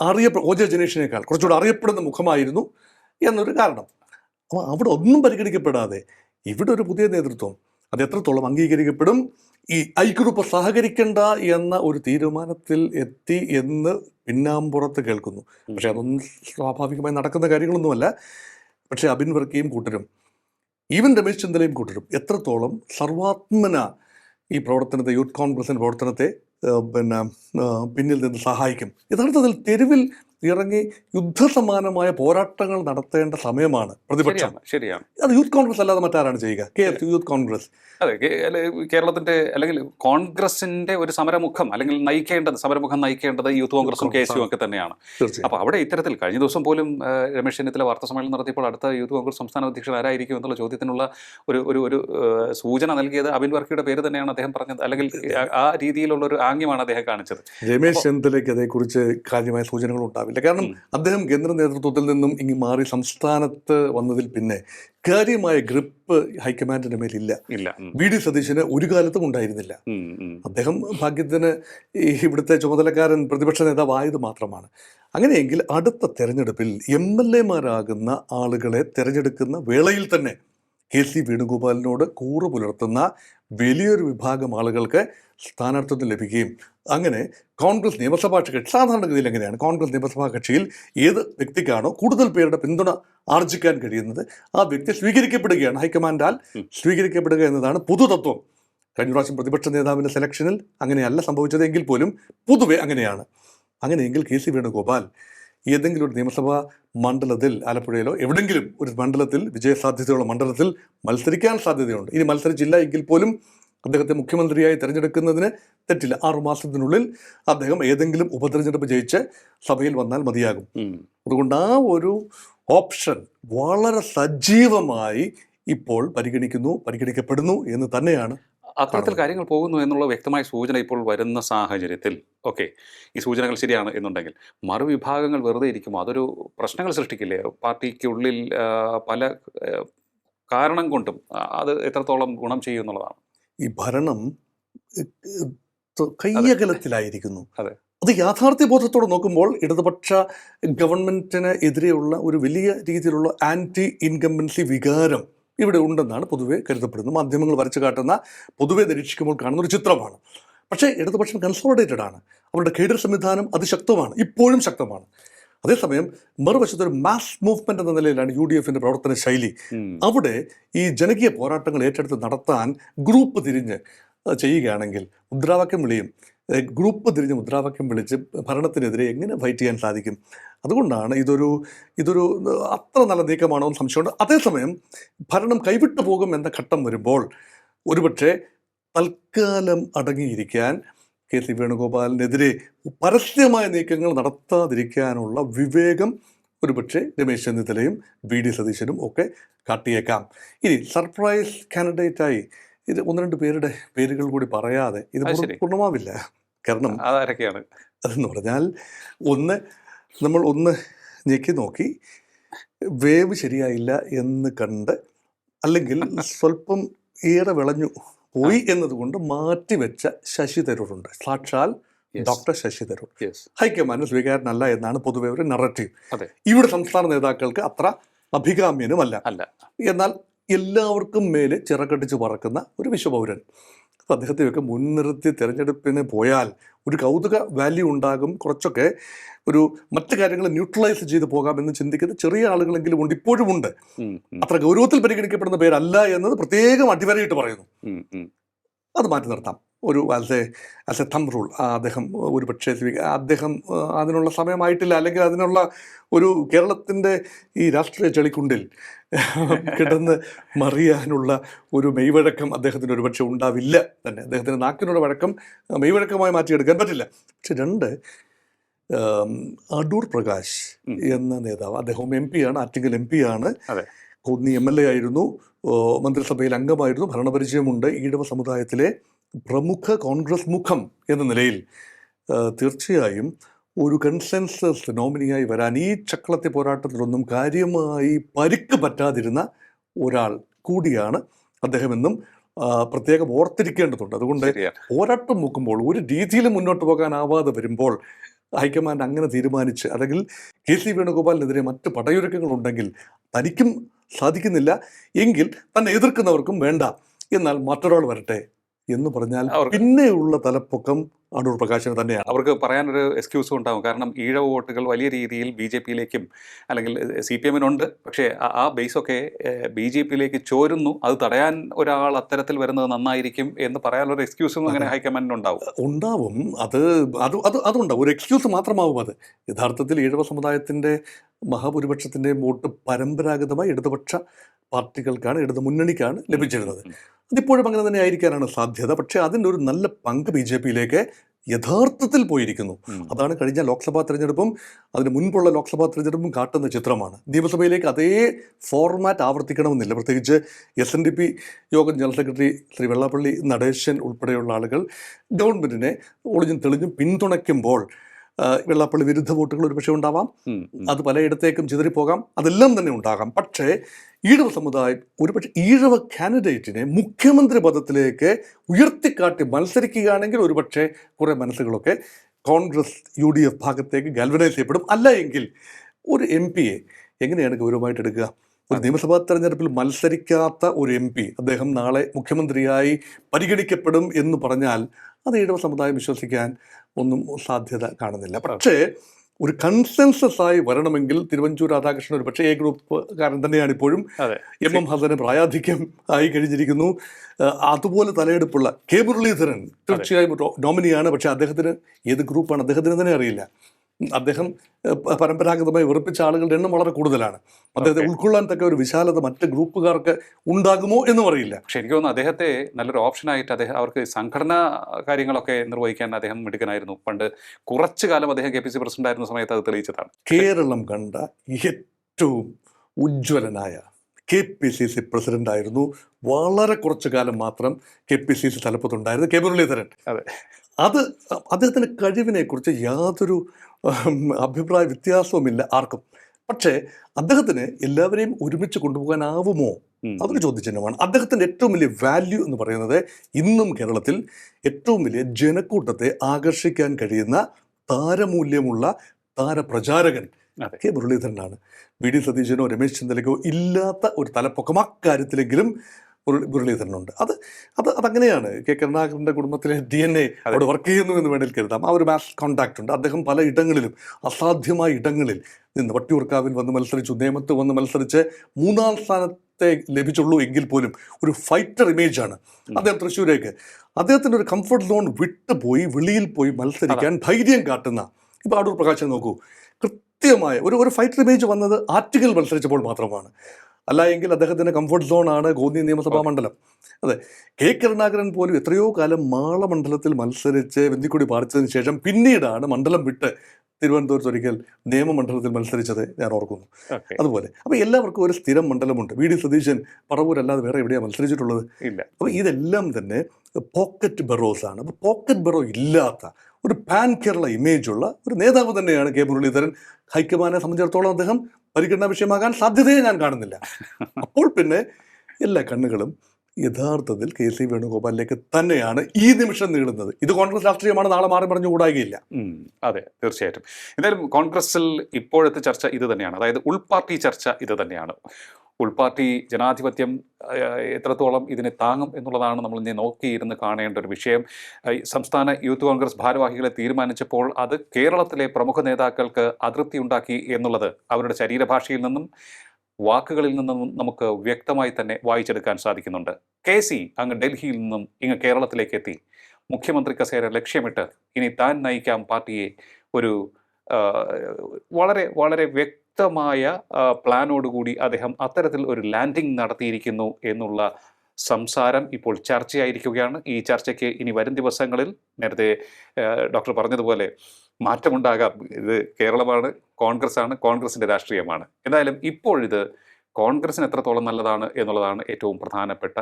A: അറിയപ്പെ ഒ ജെ ജനീഷിനേക്കാൾ കുറച്ചുകൂടി അറിയപ്പെടുന്ന മുഖമായിരുന്നു എന്നൊരു കാരണം. അപ്പോൾ അവിടെ ഒന്നും പരിഗണിക്കപ്പെടാതെ ഇവിടെ ഒരു പുതിയ നേതൃത്വം അത് എത്രത്തോളം അംഗീകരിക്കപ്പെടും? ഈ ഐക്യഗ്രൂപ്പ് ഗ്രൂപ്പ് സഹകരിക്കേണ്ട എന്ന ഒരു തീരുമാനത്തിൽ എത്തി എന്ന് പിന്നാമ്പുറത്ത് കേൾക്കുന്നു. പക്ഷെ അതൊന്നും സ്വാഭാവികമായി നടക്കുന്ന കാര്യങ്ങളൊന്നുമല്ല. പക്ഷേ അബിൻ വർക്കിയും കൂട്ടരും ഈവൻ രമേശ് ചെന്നിലയും കൂട്ടരും എത്രത്തോളം സർവാത്മന ഈ പ്രവർത്തനത്തെ യൂത്ത് കോൺഗ്രസിന്റെ പ്രവർത്തനത്തെ പിന്നെ പിന്നിൽ നിന്ന് സഹായിക്കും? യഥാർത്ഥത്തിൽ തെരുവിൽ ഇറങ്ങി യുദ്ധസമാനമായ പോരാട്ടങ്ങൾ നടത്തേണ്ട സമയമാണ് പ്രതിപക്ഷം.
B: ശരിയാണ്
A: അത് യൂത്ത് കോൺഗ്രസ് അല്ലാതെ മറ്റാരാണ് ചെയ്യുക? K youth Congress.
B: അതെ കേരളത്തിന്റെ അല്ലെങ്കിൽ കോൺഗ്രസിന്റെ ഒരു സമരമുഖം അല്ലെങ്കിൽ നയിക്കേണ്ടത് സമരമുഖം നയിക്കേണ്ടത് യൂത്ത് കോൺഗ്രസും കെ എസ് ഒക്കെ തന്നെയാണ്. അപ്പൊ അവിടെ ഇത്തരത്തിൽ കഴിഞ്ഞ ദിവസം പോലും രമേശ് ചെന്നിത്തല വാർത്താ സമ്മേളനം നടത്തിയപ്പോൾ അടുത്ത യൂത്ത് കോൺഗ്രസ് സംസ്ഥാന അധ്യക്ഷൻ ആരായിരിക്കും എന്നുള്ള ചോദ്യത്തിനുള്ള ഒരു ഒരു ഒരു സൂചന നൽകിയത് അബിൻ വർക്കിയുടെ പേര് തന്നെയാണ് അദ്ദേഹം പറഞ്ഞത്. അല്ലെങ്കിൽ ആ- രീതിയിലുള്ള ഒരു ആംഗ്യമാണ് അദ്ദേഹം കാണിച്ചത്.
A: രമേശ് ചെന്നിത്തലയ്ക്ക് അതേക്കുറിച്ച് കാര്യമായ സൂചനകൾ ഉണ്ടാവില്ല. കാരണം അദ്ദേഹം കേന്ദ്ര നേതൃത്വത്തിൽ നിന്നും ഇങ്ങ് മാറി സംസ്ഥാനത്ത് വന്നതിൽ പിന്നെ കാര്യമായ ഗ്രിപ്പ് ഹൈക്കമാൻഡിന്റെ മേലില്ല.
B: ഇല്ല.
A: വി ഡി സതീശന് ഒരു കാലത്തും ഉണ്ടായിരുന്നില്ല. അദ്ദേഹം ഭാഗ്യത്തിന് ഇവിടുത്തെ ചുമതലക്കാരൻ പ്രതിപക്ഷ നേതാവായത് മാത്രമാണ്. അങ്ങനെയെങ്കിൽ അടുത്ത തെരഞ്ഞെടുപ്പിൽ എം എൽ എമാരാകുന്ന ആളുകളെ തെരഞ്ഞെടുക്കുന്ന വേളയിൽ തന്നെ കെ സി വേണുഗോപാലിനോട് കൂറ് പുലർത്തുന്ന വലിയൊരു വിഭാഗം ആളുകൾക്ക് സ്ഥാനാർത്ഥിത്വം ലഭിക്കുകയും അങ്ങനെ കോൺഗ്രസ് നിയമസഭാ കക്ഷി സാധാരണഗതിയിൽ എങ്ങനെയാണ്? കോൺഗ്രസ് നിയമസഭാ കക്ഷിയിൽ ഏത് വ്യക്തിക്കാണോ കൂടുതൽ പേരുടെ പിന്തുണ ആർജിക്കാൻ കഴിയുന്നത് ആ വ്യക്തി സ്വീകരിക്കപ്പെടുകയാണ്. ഹൈക്കമാൻഡാൽ സ്വീകരിക്കപ്പെടുക എന്നതാണ് പുതുതത്വം. കഴിഞ്ഞ പ്രാവശ്യം പ്രതിപക്ഷ നേതാവിന്റെ സെലക്ഷനിൽ അങ്ങനെയല്ല സംഭവിച്ചത് എങ്കിൽ പോലും പൊതുവെ അങ്ങനെയാണ്. അങ്ങനെയെങ്കിൽ കെ സി വേണുഗോപാൽ ഏതെങ്കിലും ഒരു നിയമസഭാ മണ്ഡലത്തിൽ ആലപ്പുഴയിലോ എവിടെങ്കിലും ഒരു മണ്ഡലത്തിൽ വിജയസാധ്യതയുള്ള മണ്ഡലത്തിൽ മത്സരിക്കാൻ സാധ്യതയുണ്ട്. ഇനി മത്സരിച്ചില്ല എങ്കിൽ പോലും അദ്ദേഹത്തെ മുഖ്യമന്ത്രിയായി തിരഞ്ഞെടുക്കുന്നതിന് തെറ്റില്ല. ആറുമാസത്തിനുള്ളിൽ അദ്ദേഹം ഏതെങ്കിലും ഉപതെരഞ്ഞെടുപ്പ് ജയിച്ച് സഭയിൽ വന്നാൽ മതിയാകും. അതുകൊണ്ട് ആ ഒരു ഓപ്ഷൻ വളരെ സജീവമായി ഇപ്പോൾ പരിഗണിക്കുന്നു പരിഗണിക്കപ്പെടുന്നു എന്ന് തന്നെയാണ്
B: അത്തരത്തിൽ കാര്യങ്ങൾ പോകുന്നു എന്നുള്ള വ്യക്തമായ സൂചന ഇപ്പോൾ വരുന്ന സാഹചര്യത്തിൽ. ഓക്കെ. ഈ സൂചനകൾ ശരിയാണ് എന്നുണ്ടെങ്കിൽ. മറുവിഭാഗങ്ങൾ വെറുതെ ഇരിക്കുമ്പോൾ അതൊരു പ്രശ്നങ്ങൾ സൃഷ്ടിക്കില്ലേ? പാർട്ടിക്കുള്ളിൽ പല കാരണം കൊണ്ടും അത് എത്രത്തോളം ഗുണം ചെയ്യും എന്നുള്ളതാണ്.
A: ഈ ഭരണം കയ്യകലത്തിലായിരിക്കുന്നു
B: അതെ.
A: അത്. യാഥാർത്ഥ്യ ബോധത്തോടെ നോക്കുമ്പോൾ ഇടതുപക്ഷ ഗവൺമെന്റിന് എതിരെയുള്ള ഒരു വലിയ രീതിയിലുള്ള ആന്റി ഇൻകമ്പൻസി വികാരം ഇവിടെ ഉണ്ടെന്നാണ് പൊതുവെ കരുതപ്പെടുന്നത്. മാധ്യമങ്ങൾ വരച്ചു കാട്ടുന്ന പൊതുവെ നിരീക്ഷിക്കുമ്പോൾ കാണുന്ന ഒരു ചിത്രമാണ്. പക്ഷേ ഇടതുപക്ഷം കൺസോളിഡേറ്റഡ് ആണ്. അവരുടെ കേഡർ സംവിധാനം അതിശക്തമാണ്. ഇപ്പോഴും ശക്തമാണ്. അതേസമയം മറുവശത്ത് ഒരു മാസ് മൂവ്മെന്റ് എന്ന നിലയിലാണ് യു ഡി എഫിന്റെ പ്രവർത്തന ശൈലി. അവിടെ ഈ ജനകീയ പോരാട്ടങ്ങൾ ഏറ്റെടുത്ത് നടത്താൻ ഗ്രൂപ്പ് തിരിഞ്ഞ് ചെയ്യുകയാണെങ്കിൽ മുദ്രാവാക്യം വിളിയും. ഗ്രൂപ്പ് തിരിഞ്ഞ് മുദ്രാവാക്യം വിളിച്ച് ഭരണത്തിനെതിരെ എങ്ങനെ ഫൈറ്റ് ചെയ്യാൻ സാധിക്കും? അതുകൊണ്ടാണ് ഇതൊരു ഇതൊരു അത്ര നല്ല നീക്കമാണോ എന്ന് സംശയമുണ്ട്. അതേസമയം ഭരണം കൈവിട്ടു പോകും എന്ന ഘട്ടം വരുമ്പോൾ ഒരുപക്ഷെ തൽക്കാലം അടങ്ങിയിരിക്കാൻ കെ സി വേണുഗോപാലിനെതിരെ പരസ്യമായ നീക്കങ്ങൾ നടത്താതിരിക്കാനുള്ള വിവേകം ഒരുപക്ഷെ രമേശ് ചെന്നിത്തലയും വി ഡി സതീശനും ഒക്കെ കാട്ടിയേക്കാം. ഇനി സർപ്രൈസ് കാൻഡിഡേറ്റായി ഇത് ഒന്ന് രണ്ട് പേരുടെ പേരുകൾ കൂടി പറയാതെ ഇത്. പൂർണമാവില്ല കാരണം
B: അതാരൊക്കെയാണ്
A: അതെന്ന് പറഞ്ഞാൽ ഒന്ന് നമ്മൾ ഒന്ന് ഞെക്കി നോക്കി വേവ് ശരിയായില്ല എന്ന് കണ്ട് അല്ലെങ്കിൽ സ്വല്പം ഏറെ വിളഞ്ഞു പോയി എന്നതുകൊണ്ട് മാറ്റിവെച്ച ശശി തരൂറുണ്ട് സാക്ഷാൽ. Doctor Shashi Tharoor. High command സ്വീകാരനല്ല എന്നാണ് പൊതുവെ ഒരു നറേറ്റീവ്. ഇവിടെ സംസ്ഥാന നേതാക്കൾക്ക് അത്ര അഭികാമ്യനുമല്ല
B: അല്ല
A: എന്നാൽ എല്ലാവർക്കും മേലെ ചിറകടിച്ച് പറക്കുന്ന ഒരു വിശ്വപൗരൻ. അപ്പോൾ അദ്ദേഹത്തെയൊക്കെ മുൻനിർത്തി തിരഞ്ഞെടുപ്പിന് പോയാൽ ഒരു കൗതുക വാല്യൂ ഉണ്ടാകും. കുറച്ചൊക്കെ ഒരു മറ്റു കാര്യങ്ങൾ ന്യൂട്രലൈസ് ചെയ്ത് പോകാമെന്ന് ചിന്തിക്കുന്ന ചെറിയ ആളുകളെങ്കിലും ഉണ്ട് ഇപ്പോഴും ഉണ്ട്. അത്ര ഗൗരവത്തിൽ പരിഗണിക്കപ്പെടുന്ന പേരല്ല എന്നത് പ്രത്യേകം അടിവരയിട്ട് പറയുന്നു. അത് മാറ്റി നിർത്താം. ഒരു as a as a thumb rule അദ്ദേഹം ഒരു പക്ഷേ അദ്ദേഹം അതിനുള്ള സമയമായിട്ടില്ല. അല്ലെങ്കിൽ അതിനുള്ള ഒരു കേരളത്തിന്റെ ഈ രാഷ്ട്രീയ ചെളിക്കുണ്ടിൽ കിടന്ന് മറിയാനുള്ള ഒരു മെയ്വഴക്കം അദ്ദേഹത്തിന് ഒരു പക്ഷേ ഉണ്ടാവില്ല തന്നെ. അദ്ദേഹത്തിന്റെ നാക്കിനുള്ള വഴക്കം മെയ്വഴക്കമായി മാറ്റിയെടുക്കാൻ പറ്റില്ല. പക്ഷെ രണ്ട് അടൂർ പ്രകാശ് എന്ന നേതാവ് അദ്ദേഹം എം പി ആണ് ആറ്റിങ്ങൽ എം പി ആണ്. കോന്നി എം എൽ എ ആയിരുന്നു. മന്ത്രിസഭയിൽ അംഗമായിരുന്നു. ഭരണപരിചയമുണ്ട്. ഈഴവ സമുദായത്തിലെ പ്രമുഖ കോൺഗ്രസ് മുഖം എന്ന നിലയിൽ തീർച്ചയായും ഒരു കൺസെൻസസ് നോമിനിയായി വരാൻ ഈ ചക്രത്തെ പോരാട്ടത്തിലൊന്നും കാര്യമായി പരിക്ക് പറ്റാതിരുന്ന ഒരാൾ കൂടിയാണ് അദ്ദേഹമെന്നും പ്രത്യേകം ഓർത്തിരിക്കേണ്ടതുണ്ട്. അതുകൊണ്ട് പോരാട്ടം നോക്കുമ്പോൾ ഒരു രീതിയിലും മുന്നോട്ട് പോകാനാവാതെ വരുമ്പോൾ ഹൈക്കമാൻഡ് അങ്ങനെ തീരുമാനിച്ച് അല്ലെങ്കിൽ കെ സി വേണുഗോപാലിനെതിരെ മറ്റ് പടയൊരുക്കങ്ങൾ ഉണ്ടെങ്കിൽ തനിക്കും സാധിക്കുന്നില്ല. എങ്കിൽ തന്നെ എതിർക്കുന്നവർക്കും വേണ്ട. എന്നാൽ മറ്റൊരാൾ വരട്ടെ. എന്ന് പറഞ്ഞാൽ പിന്നെയുള്ള തലപ്പൊക്കം അടൂർ പ്രകാശിന് തന്നെയാണ്.
B: അവർക്ക് പറയാനൊരു എക്സ്ക്യൂസും ഉണ്ടാകും കാരണം ഈഴവ വോട്ടുകൾ വലിയ രീതിയിൽ ബി ജെ പിയിലേക്കും അല്ലെങ്കിൽ സി പി എമ്മിനുണ്ട്. പക്ഷേ ആ- ബേസൊക്കെ ബി ജെ പിയിലേക്ക് ചോരുന്നു. അത് തടയാൻ ഒരാൾ അത്തരത്തിൽ വരുന്നത് നന്നായിരിക്കും എന്ന് പറയാനൊരു എക്സ്ക്യൂസും അങ്ങനെ ഹൈക്കമാൻഡിനുണ്ടാവും.
A: ഉണ്ടാവും. അത് അത് അത് അതുണ്ടാവും. ഒരു എക്സ്ക്യൂസ് മാത്രമാവും അത്. യഥാർത്ഥത്തിൽ ഈഴവ സമുദായത്തിന്റെ മഹാഭൂരിപക്ഷത്തിന്റെ വോട്ട് പരമ്പരാഗതമായി ഇടതുപക്ഷ പാർട്ടികൾക്കാണ് ഇടതു മുന്നണിക്കാണ് ലഭിച്ചിരുന്നത്. അതിപ്പോഴും അങ്ങനെ തന്നെ ആയിരിക്കാനാണ് സാധ്യത. പക്ഷേ അതിന്റെ ഒരു നല്ല പങ്ക് ബി ജെ പിയിലേക്ക് യഥാർത്ഥത്തിൽ പോയിരിക്കുന്നു. അതാണ് കഴിഞ്ഞ ലോക്സഭാ തെരഞ്ഞെടുപ്പും അതിന് മുൻപുള്ള ലോക്സഭാ തെരഞ്ഞെടുപ്പും കാട്ടുന്ന ചിത്രമാണ്. നിയമസഭയിലേക്ക് അതേ ഫോർമാറ്റ് ആവർത്തിക്കണമെന്നില്ല. പ്രത്യേകിച്ച് എസ് എൻ ഡി പി യോഗം ജനറൽ സെക്രട്ടറി ശ്രീ വെള്ളാപ്പള്ളി നടേശൻ ഉൾപ്പെടെയുള്ള ആളുകൾ ഗവൺമെന്റിനെ ഒളിഞ്ഞും തെളിഞ്ഞും പിന്തുണയ്ക്കുമ്പോൾ വെള്ളാപ്പള്ളി വിരുദ്ധ വോട്ടുകൾ ഒരുപക്ഷെ ഉണ്ടാവാം. അത് പലയിടത്തേക്കും ചിതറിപ്പോകാം. അതെല്ലാം തന്നെ ഉണ്ടാകാം. പക്ഷേ ഈഴവ സമുദായം ഒരുപക്ഷെ ഈഴവ കാൻഡിഡേറ്റിനെ മുഖ്യമന്ത്രി പദത്തിലേക്ക് ഉയർത്തിക്കാട്ടി മത്സരിക്കുകയാണെങ്കിൽ ഒരുപക്ഷെ കുറേ മനസ്സുകളൊക്കെ കോൺഗ്രസ് യു ഡി എഫ് ഭാഗത്തേക്ക് ഗാൽവനൈസ് ചെയ്യപ്പെടും. അല്ല എങ്കിൽ ഒരു എം പിയെ എങ്ങനെയാണ് ഗൗരവമായിട്ട് എടുക്കുക ഒരു നിയമസഭാ തെരഞ്ഞെടുപ്പിൽ മത്സരിക്കാത്ത ഒരു എം പി അദ്ദേഹം നാളെ മുഖ്യമന്ത്രിയായി പരിഗണിക്കപ്പെടും എന്ന് പറഞ്ഞാൽ അത് ഇടവ സമുദായം വിശ്വസിക്കാൻ ഒന്നും സാധ്യത കാണുന്നില്ല. പക്ഷേ ഒരു കൺസെൻസസ് ആയി വരണമെങ്കിൽ തിരുവഞ്ചൂർ രാധാകൃഷ്ണൻ ഒരു പക്ഷേ എ ഗ്രൂപ്പുകാരൻ തന്നെയാണ് ഇപ്പോഴും. എം എം ഹസന് പ്രായാധിക്യം ആയി കഴിഞ്ഞിരിക്കുന്നു. അതുപോലെ തലയെടുപ്പുള്ള കെ മുരളീധരൻ തീർച്ചയായും നോമിനിയാണ് പക്ഷേ അദ്ദേഹത്തിന് ഏത് ഗ്രൂപ്പാണ് അദ്ദേഹത്തിന് തന്നെ അറിയില്ല. അദ്ദേഹം പരമ്പരാഗതമായി വെറുപ്പിച്ച ആളുകളുടെ എണ്ണം വളരെ കൂടുതലാണ്. അദ്ദേഹത്തെ ഉൾക്കൊള്ളാൻ തക്ക ഒരു വിശാലത മറ്റ് ഗ്രൂപ്പുകാർക്ക് ഉണ്ടാകുമോ എന്നും അറിയില്ല.
B: പക്ഷെ എനിക്ക് തോന്നുന്നു അദ്ദേഹത്തെ നല്ലൊരു ഓപ്ഷനായിട്ട് അദ്ദേഹം അവർക്ക് സംഘടനാ കാര്യങ്ങളൊക്കെ നിർവഹിക്കാൻ അദ്ദേഹം മിടുക്കനായിരുന്നു. പണ്ട് കുറച്ചു കാലം അദ്ദേഹം കെ പി സി പ്രസിഡന്റ് ആയിരുന്ന സമയത്ത് അത് തെളിയിച്ചതാണ്.
A: കേരളം കണ്ട ഏറ്റവും ഉജ്ജ്വലനായ കെ പി സി സി പ്രസിഡന്റായിരുന്നു വളരെ കുറച്ചു കാലം മാത്രം കെ പി സി സി തലപ്പത്തുണ്ടായിരുന്നു കെ മുരളീധരൻ
B: അതെ.
A: അത് അദ്ദേഹത്തിന്റെ കഴിവിനെ കുറിച്ച് യാതൊരു അഭിപ്രായ വ്യത്യാസവുമില്ല ആർക്കും പക്ഷേ അദ്ദേഹത്തിന് എല്ലാവരെയും ഒരുമിച്ച് കൊണ്ടുപോകാനാവുമോ. അതൊരു ചോദ്യചിഹ്നമാണ് അദ്ദേഹത്തിന്റെ ഏറ്റവും വലിയ വാല്യൂ എന്ന് പറയുന്നത് ഇന്നും കേരളത്തിൽ ഏറ്റവും വലിയ ജനക്കൂട്ടത്തെ ആകർഷിക്കാൻ കഴിയുന്ന താരമൂല്യമുള്ള താരപ്രചാരകൻ. കെ മുരളീധരനാണ്. വി. ഡി. സതീശനോ രമേശ് ചെന്നിത്തലയ്ക്കോ ഇല്ലാത്ത ഒരു തലപ്പൊക്കം അക്കാര്യത്തിലെങ്കിലും മുരളി- മുരളീധരനുണ്ട്. അത് അത് അതങ്ങനെയാണ്. കെ. കരുണാകരന്റെ കുടുംബത്തിലെ ഡി എൻ എ അവിടെ വർക്ക് ചെയ്യുന്നു എന്ന് വേണമെങ്കിൽ കരുതാം. ആ ഒരു മാസ് കോണ്ടാക്ട് ഉണ്ട്. അദ്ദേഹം പല ഇടങ്ങളിലും അസാധ്യമായ ഇടങ്ങളിൽ നിന്ന് വട്ടിയൂർക്കാവിൽ വന്ന് മത്സരിച്ചു നേമത്ത് വന്ന് മത്സരിച്ച് മൂന്നാം സ്ഥാനത്തെ ലഭിച്ചുള്ളൂ എങ്കിൽ പോലും ഒരു ഫൈറ്റർ ഇമേജ് ആണ് അദ്ദേഹം തൃശ്ശൂരേക്ക്. അദ്ദേഹത്തിന്റെ ഒരു കംഫർട്ട് സോൺ വിട്ടുപോയി വെളിയിൽ പോയി മത്സരിക്കാൻ ധൈര്യം കാട്ടുന്ന ഇപ്പോൾ അടൂർ പ്രകാശൻ നോക്കൂ. കൃത്യമായ ഒരു ഒരു ഫൈറ്റർ ഇമേജ് വന്നത് ആർട്ടിക്കൽ മത്സരിച്ചപ്പോൾ മാത്രമാണ്. അല്ല എങ്കിൽ അദ്ദേഹത്തിന്റെ കംഫർട്ട് സോണാണ് കോന്നി നിയമസഭാ മണ്ഡലം. അതെ. കെ കരുണാകരൻ പോലും എത്രയോ കാലം മാളമണ്ഡലത്തിൽ മത്സരിച്ച് വെന്തിക്കുടി പാർച്ചതിന് ശേഷം പിന്നീടാണ് മണ്ഡലം വിട്ട് തിരുവനന്തപുരത്ത് ഒരിക്കൽ നിയമമണ്ഡലത്തിൽ മത്സരിച്ചത് ഞാൻ ഓർക്കുന്നു. അതുപോലെ. അപ്പോൾ എല്ലാവർക്കും ഒരു സ്ഥിരം മണ്ഡലമുണ്ട്. വി ഡി സതീശൻ പറവൂരല്ലാതെ വേറെ എവിടെയാണ് മത്സരിച്ചിട്ടുള്ളത്?
B: ഇല്ല.
A: അപ്പോൾ ഇതെല്ലാം തന്നെ പോക്കറ്റ് ബെറോസ് ആണ്. അപ്പോൾ പോക്കറ്റ് ബെറോ ഇല്ലാത്ത ഒരു പാൻ കേരള ഇമേജ് ഉള്ള ഒരു നേതാവ് തന്നെയാണ് കെ മുരളീധരൻ. ഹൈക്കമാനെ സംബന്ധിച്ചിടത്തോളം അദ്ദേഹം പരിഗണനാ വിഷയമാകാൻ സാധ്യതയെ ഞാൻ കാണുന്നില്ല. അപ്പോൾ പിന്നെ എല്ലാ കണ്ണുകളും യഥാർത്ഥത്തിൽ കെ സി വേണുഗോപാലിലേക്ക് തന്നെയാണ് ഈ നിമിഷം നീളുന്നത്. ഇത് കോൺഗ്രസ് രാഷ്ട്രീയമാണ് നാളെ മാറി പറഞ്ഞുകൂടായികയില്ല
B: ഉം, അതെ തീർച്ചയായിട്ടും. എന്തായാലും കോൺഗ്രസിൽ ഇപ്പോഴത്തെ ചർച്ച ഇത് തന്നെയാണ്. അതായത് ഉൾപാർട്ടി ചർച്ച ഇത് തന്നെയാണ്. ഉൾപാർട്ടി ജനാധിപത്യം എത്രത്തോളം ഇതിനെ താങ്ങും എന്നുള്ളതാണ് നമ്മൾ ഇനി നോക്കിയിരുന്ന് കാണേണ്ട ഒരു വിഷയം. സംസ്ഥാന യൂത്ത് കോൺഗ്രസ് ഭാരവാഹികളെ തീരുമാനിച്ചപ്പോൾ അത് കേരളത്തിലെ പ്രമുഖ നേതാക്കൾക്ക് അതൃപ്തി ഉണ്ടാക്കി എന്നുള്ളത് അവരുടെ ശരീരഭാഷയിൽ നിന്നും വാക്കുകളിൽ നിന്നും നമുക്ക് വ്യക്തമായി തന്നെ വായിച്ചെടുക്കാൻ സാധിക്കുന്നുണ്ട്. കെ സി അങ്ങ് ഡൽഹിയിൽ നിന്നും ഇങ്ങ് കേരളത്തിലേക്ക് എത്തി. മുഖ്യമന്ത്രി കസേര ലക്ഷ്യമിട്ട് ഇനി താൻ നയിക്കാം പാർട്ടിയെ ഒരു വളരെ വളരെ വളരെ വ്യക്തമായ പ്ലാനോടുകൂടി അദ്ദേഹം അത്തരത്തിൽ ഒരു ലാൻഡിംഗ് നടത്തിയിരിക്കുന്നു എന്നുള്ള സംസാരം ഇപ്പോൾ ചർച്ചയായിരിക്കുകയാണ്. ഈ ചർച്ചയ്ക്ക് ഇനി വരും ദിവസങ്ങളിൽ നേരത്തെ ഡോക്ടർ പറഞ്ഞതുപോലെ മാറ്റമുണ്ടാകാം. ഇത് കേരളമാണ് കോൺഗ്രസ് ആണ് കോൺഗ്രസിന്റെ രാഷ്ട്രീയമാണ്. എന്തായാലും ഇപ്പോഴിത് കോൺഗ്രസിന് എത്രത്തോളം നല്ലതാണ് എന്നുള്ളതാണ് ഏറ്റവും പ്രധാനപ്പെട്ട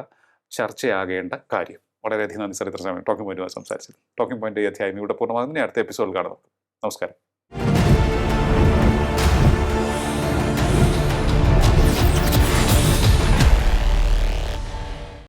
B: ചർച്ചയാകേണ്ട കാര്യം. വളരെയധികം നന്ദി സർ ഇത്ര സമയം ടോക്കിംഗ് പോയിന്റുമായി സംസാരിച്ചത് ടോക്കിംഗ് പോയിന്റ് ഈ അധ്യായം ഇവിടെ പൂർണമാകുന്നതിന് അടുത്ത എപ്പിസോഡിൽ കാണാം. നമസ്കാരം.